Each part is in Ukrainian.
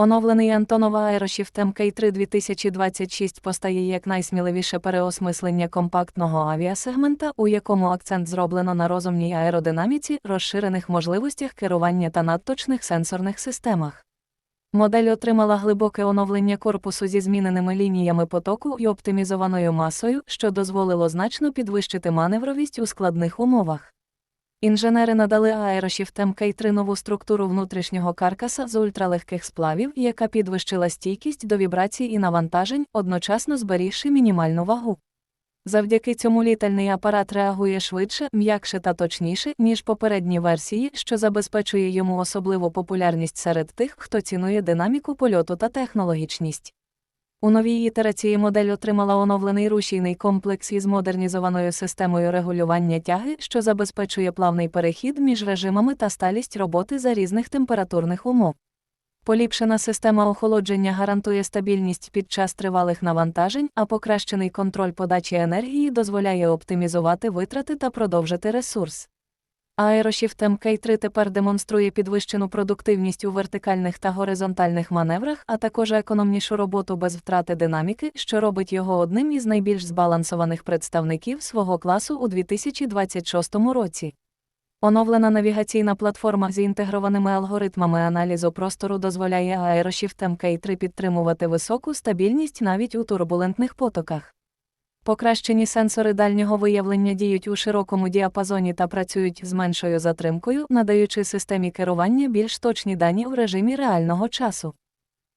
Оновлений Антонова Aeroshift MK3 2026 постає як найсміливіше переосмислення компактного авіасегмента, у якому акцент зроблено на розумній аеродинаміці, розширених можливостях керування та надточних сенсорних системах. Модель отримала глибоке оновлення корпусу зі зміненими лініями потоку і оптимізованою масою, що дозволило значно підвищити маневровість у складних умовах. Інженери надали Aeroshift MK3 нову структуру внутрішнього каркаса з ультралегких сплавів, яка підвищила стійкість до вібрацій і навантажень, одночасно зберігши мінімальну вагу. Завдяки цьому літальний апарат реагує швидше, м'якше та точніше, ніж попередні версії, що забезпечує йому особливу популярність серед тих, хто цінує динаміку польоту та технологічність. У новій ітерації модель отримала оновлений рушійний комплекс із модернізованою системою регулювання тяги, що забезпечує плавний перехід між режимами та сталість роботи за різних температурних умов. Поліпшена система охолодження гарантує стабільність під час тривалих навантажень, а покращений контроль подачі енергії дозволяє оптимізувати витрати та продовжити ресурс. Aeroshift MK3 тепер демонструє підвищену продуктивність у вертикальних та горизонтальних маневрах, а також економнішу роботу без втрати динаміки, що робить його одним із найбільш збалансованих представників свого класу у 2026 році. Оновлена навігаційна платформа з інтегрованими алгоритмами аналізу простору дозволяє Aeroshift MK3 підтримувати високу стабільність навіть у турбулентних потоках. Покращені сенсори дальнього виявлення діють у широкому діапазоні та працюють з меншою затримкою, надаючи системі керування більш точні дані в режимі реального часу.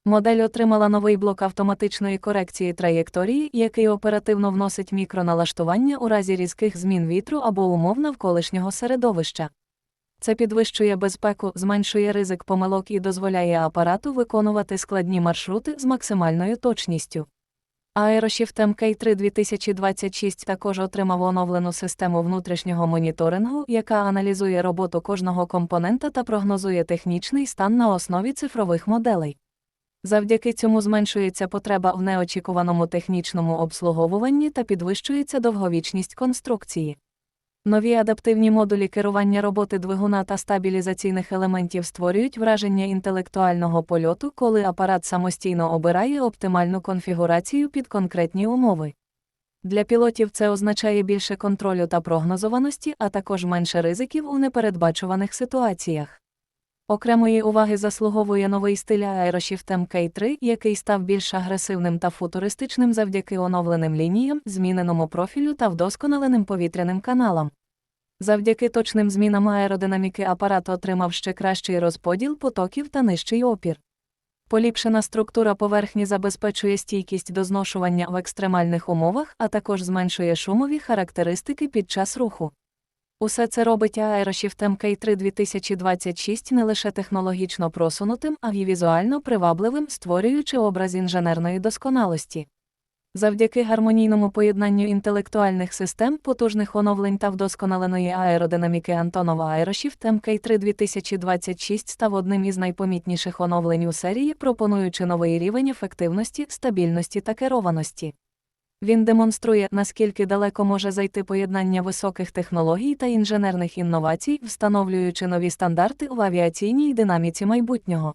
Модель отримала новий блок автоматичної корекції траєкторії, який оперативно вносить мікроналаштування у разі різких змін вітру або умов навколишнього середовища. Це підвищує безпеку, зменшує ризик помилок і дозволяє апарату виконувати складні маршрути з максимальною точністю. Aeroshift MK3 2026 також отримав оновлену систему внутрішнього моніторингу, яка аналізує роботу кожного компонента та прогнозує технічний стан на основі цифрових моделей. Завдяки цьому зменшується потреба в неочікуваному технічному обслуговуванні та підвищується довговічність конструкції. Нові адаптивні модулі керування роботи двигуна та стабілізаційних елементів створюють враження інтелектуального польоту, коли апарат самостійно обирає оптимальну конфігурацію під конкретні умови. Для пілотів це означає більше контролю та прогнозованості, а також менше ризиків у непередбачуваних ситуаціях. Окремої уваги заслуговує новий стиль Aeroshift MK3, який став більш агресивним та футуристичним завдяки оновленим лініям, зміненому профілю та вдосконаленим повітряним каналам. Завдяки точним змінам аеродинаміки апарат отримав ще кращий розподіл потоків та нижчий опір. Поліпшена структура поверхні забезпечує стійкість до зношування в екстремальних умовах, а також зменшує шумові характеристики під час руху. Усе це робить Aeroshift MK3 2026 не лише технологічно просунутим, а й візуально привабливим, створюючи образ інженерної досконалості. Завдяки гармонійному поєднанню інтелектуальних систем, потужних оновлень та вдосконаленої аеродинаміки Антонова Aeroshift MK3 2026 став одним із найпомітніших оновлень у серії, пропонуючи новий рівень ефективності, стабільності та керованості. Він демонструє, наскільки далеко може зайти поєднання високих технологій та інженерних інновацій, встановлюючи нові стандарти в авіаційній динаміці майбутнього.